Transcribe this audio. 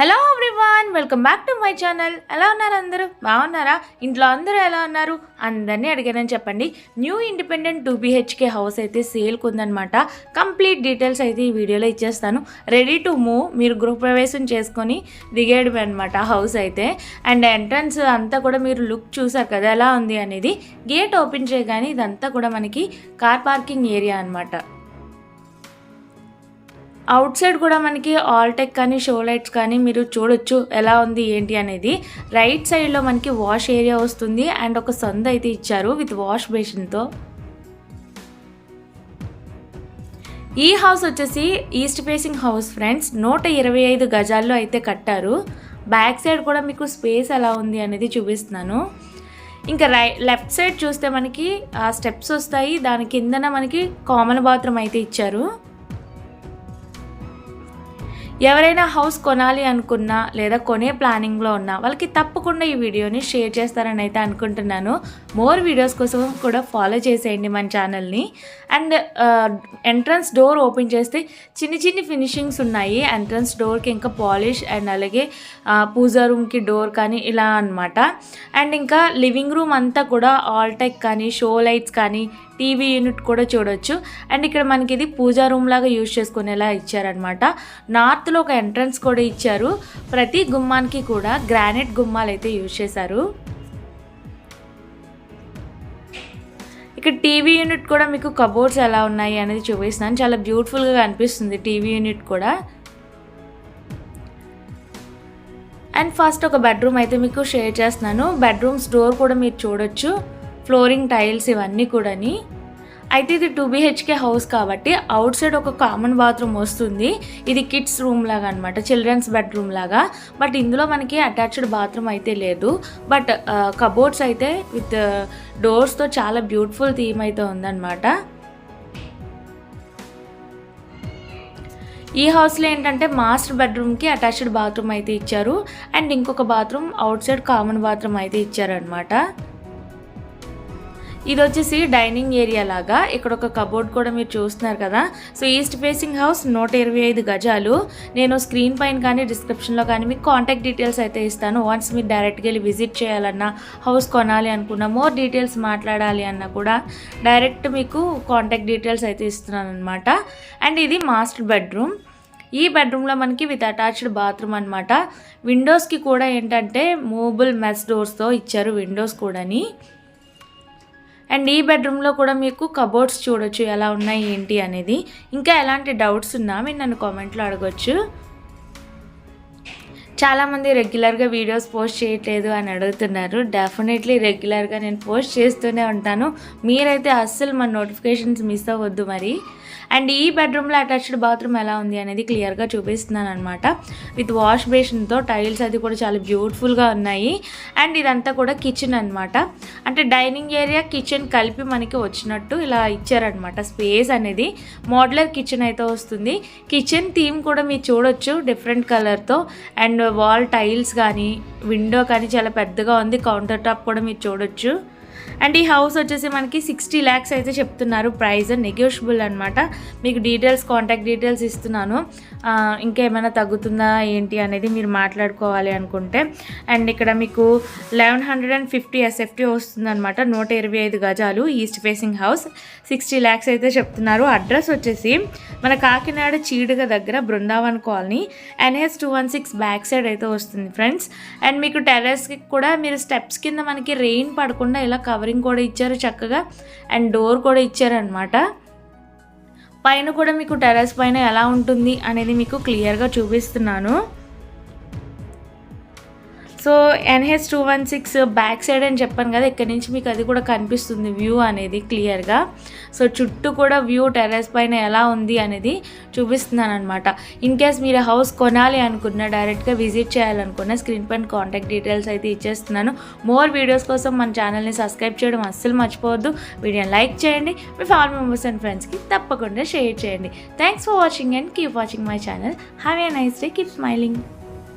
Welcome back to my channel ఎలా ఉన్నారు అందరూ? బాగున్నారా? ఇంట్లో అందరూ ఎలా ఉన్నారు? అందరినీ అడిగానని చెప్పండి. New independent two BHK house అయితే సేల్కి ఉందనమాట కంప్లీట్ డీటెయిల్స్ అయితే ఈ వీడియోలో ఇచ్చేస్తాను. రెడీ టు మూవ్ మీరు గృహప్రవేశం చేసుకొని దిగేయడమే అనమాట హౌస్ అయితే. అండ్ ఎంట్రన్స్ అంతా కూడా మీరు లుక్ చూసారు కదా ఎలా ఉంది అనేది. గేట్ ఓపెన్ చేయగానే ఇదంతా కూడా మనకి కార్ పార్కింగ్ ఏరియా అనమాట అవుట్ సైడ్ కూడా మనకి ఆల్టెక్ కానీ షో లైట్స్ కానీ మీరు చూడొచ్చు ఎలా ఉంది ఏంటి అనేది. రైట్ సైడ్లో మనకి వాష్ ఏరియా వస్తుంది అండ్ ఒక సంద అయితే ఇచ్చారు విత్ వాష్ బేసిన్తో ఈ హౌస్ వచ్చేసి ఈస్ట్ ఫేసింగ్ హౌస్ ఫ్రెండ్స్ నూట ఇరవై ఐదు గజాల్లో అయితే కట్టారు. బ్యాక్ సైడ్ కూడా మీకు స్పేస్ ఎలా ఉంది అనేది చూపిస్తున్నాను. ఇంకా రై లెఫ్ట్ సైడ్ చూస్తే మనకి ఆ స్టెప్స్ వస్తాయి. దాని కిందన మనకి కామన్ బాత్రూమ్ అయితే ఇచ్చారు. ఎవరైనా హౌస్ కొనాలి అనుకున్నా లేదా కొనే ప్లానింగ్లో ఉన్నా వాళ్ళకి తప్పకుండా ఈ వీడియోని షేర్ చేస్తారని అయితే అనుకుంటున్నాను. మోర్ వీడియోస్ కోసం కూడా ఫాలో చేసేయండి మన ఛానల్ని. అండ్ ఎంట్రన్స్ డోర్ ఓపెన్ చేస్తే చిన్ని చిన్ని ఫినిషింగ్స్ ఉన్నాయి. ఎంట్రన్స్ డోర్కి ఇంకా పాలిష్ అండ్ అలాగే పూజా రూమ్కి డోర్ కానీ ఇలా అన్నమాట. అండ్ ఇంకా లివింగ్ రూమ్ అంతా కూడా ఆల్టెక్ కానీ షో లైట్స్ కానీ టీవీ యూనిట్ కూడా చూడొచ్చు. అండ్ ఇక్కడ మనకి ఇది పూజా రూమ్ లాగా యూజ్ చేసుకునేలా ఇచ్చారనమాట నార్త్లో ఒక ఎంట్రన్స్ కూడా ఇచ్చారు. ప్రతి గుమ్మానికి కూడా గ్రానైట్ గుమ్మాలు అయితే యూజ్ చేశారు. ఇక్కడ టీవీ యూనిట్ కూడా మీకు కబోర్డ్స్ ఎలా ఉన్నాయి అనేది చూపిస్తున్నాను. చాలా బ్యూటిఫుల్గా కనిపిస్తుంది టీవీ యూనిట్ కూడా. అండ్ ఫస్ట్ ఒక బెడ్రూమ్ అయితే మీకు షేర్ చేస్తున్నాను. బెడ్రూమ్స్ డోర్ కూడా మీరు చూడొచ్చు. ఫ్లోరింగ్ టైల్స్ ఇవన్నీ కూడాని. అయితే ఇది టూ బీహెచ్కే హౌస్ కాబట్టి అవుట్ సైడ్ ఒక కామన్ బాత్రూమ్ వస్తుంది. ఇది కిడ్స్ రూమ్ లాగా అనమాట చిల్డ్రన్స్ బెడ్రూమ్ లాగా. బట్ ఇందులో మనకి అటాచ్డ్ బాత్రూమ్ అయితే లేదు. బట్ కబోర్డ్స్ అయితే విత్ డోర్స్తో చాలా బ్యూటిఫుల్ థీమ్ అయితే ఉందన్నమాట. ఈ హౌస్లో ఏంటంటే మాస్టర్ బెడ్రూమ్కి అటాచ్డ్ బాత్రూమ్ అయితే ఇచ్చారు. అండ్ ఇంకొక bathroom outside common bathroom అయితే ఇచ్చారనమాట ఇది వచ్చేసి డైనింగ్ ఏరియా లాగా. ఇక్కడ ఒక కబోర్డ్ కూడా మీరు చూస్తున్నారు కదా. సో ఈస్ట్ ఫేసింగ్ హౌస్ నూట ఇరవై ఐదు గజాలు. నేను స్క్రీన్ పైన కానీ డిస్క్రిప్షన్లో కానీ మీకు కాంటాక్ట్ డీటెయిల్స్ అయితే ఇస్తాను. వన్స్ మీరు డైరెక్ట్గా వెళ్ళి విజిట్ చేయాలన్నా హౌస్ కొనాలి అనుకున్నా మోర్ డీటెయిల్స్ మాట్లాడాలి అన్నా కూడా డైరెక్ట్ మీకు కాంటాక్ట్ డీటెయిల్స్ అయితే ఇస్తున్నాను అనమాట అండ్ ఇది మాస్టర్ బెడ్రూమ్. ఈ బెడ్రూమ్లో మనకి విత్ అటాచ్డ్ బాత్రూమ్ అనమాట విండోస్కి కూడా ఏంటంటే మూవబుల్ మెస్ డోర్స్తో ఇచ్చారు విండోస్ కూడాని. అండ్ ఈ బెడ్రూమ్లో కూడా మీకు కబోర్డ్స్ చూడొచ్చు ఎలా ఉన్నాయి ఏంటి అనేది. ఇంకా ఎలాంటి డౌట్స్ ఉన్నా మీరు నన్ను కామెంట్లో అడగొచ్చు. చాలామంది రెగ్యులర్గా వీడియోస్ పోస్ట్ చేయట్లేదు అని అడుగుతున్నారు. డెఫినెట్లీ రెగ్యులర్గా నేను పోస్ట్ చేస్తూనే ఉంటాను. మీరైతే అస్సలు మన నోటిఫికేషన్స్ మిస్ అవ్వద్దు మరి. అండ్ ఈ బెడ్రూమ్లో అటాచ్డ్ బాత్రూమ్ ఎలా ఉంది అనేది క్లియర్గా చూపిస్తున్నాను అనమాట విత్ వాష్ బేషన్తో టైల్స్ అది కూడా చాలా బ్యూటిఫుల్గా ఉన్నాయి. అండ్ ఇదంతా కూడా కిచెన్ అనమాట అంటే డైనింగ్ ఏరియా కిచెన్ కలిపి మనకి వచ్చినట్టు ఇలా ఇచ్చారనమాట స్పేస్ అనేది. మోడ్లర్ కిచెన్ అయితే వస్తుంది. కిచెన్ థీమ్ కూడా మీరు చూడొచ్చు డిఫరెంట్ కలర్తో. అండ్ వాల్ టైల్స్ కానీ విండో కానీ చాలా పెద్దగా ఉంది. కౌంటర్ టాప్ కూడా మీరు చూడొచ్చు. అండ్ ఈ హౌస్ వచ్చేసి మనకి సిక్స్టీ ల్యాక్స్ అయితే చెప్తున్నారు. ప్రైస్ నెగోషియబుల్ అనమాట మీకు డీటెయిల్స్ కాంటాక్ట్ డీటెయిల్స్ ఇస్తున్నాను. ఇంకేమైనా తగ్గుతుందా ఏంటి అనేది మీరు మాట్లాడుకోవాలి అనుకుంటే. అండ్ ఇక్కడ మీకు eleven hundred and fifty SFT వస్తుందన్నమాట. నూట ఇరవై ఐదు గజాలు east facing house sixty lakhs అయితే చెప్తున్నారు. అడ్రస్ వచ్చేసి మన కాకినాడ చీడుగ దగ్గర Brindavan colony. NH two one six back side అయితే వస్తుంది ఫ్రెండ్స్ అండ్ మీకు టెర్రస్కి కూడా మీరు స్టెప్స్ కింద మనకి రెయిన్ పడకుండా ఇలా కవరింగ్ కూడా ఇచ్చారు చక్కగా అండ్ డోర్ కూడా ఇచ్చారనమాట పైన కూడా మీకు టెర్రస్ పైన ఎలా ఉంటుంది అనేది మీకు క్లియర్గా చూపిస్తున్నాను. So NH two one six back side అని చెప్పాను కదా ఇక్కడ నుంచి మీకు అది కూడా కనిపిస్తుంది వ్యూ అనేది క్లియర్గా సో చుట్టూ కూడా వ్యూ టెర్రస్ పైన ఎలా ఉంది అనేది చూపిస్తున్నాను అనమాట ఇన్ కేస్ మీరు హౌస్ కొనాలి అనుకున్నా డైరెక్ట్గా విజిట్ చేయాలనుకున్న స్క్రీన్ పైన కాంటాక్ట్ డీటెయిల్స్ అయితే ఇచ్చేస్తున్నాను. మోర్ వీడియోస్ కోసం మన ఛానల్ని సబ్స్క్రైబ్ చేయడం అస్సలు మర్చిపోవద్దు. వీడియోని లైక్ చేయండి. మీ ఫ్యామిలీ మెంబర్స్ అండ్ ఫ్రెండ్స్కి తప్పకుండా షేర్ చేయండి. Thanks for watching and keep watching my channel have a nice day keep smiling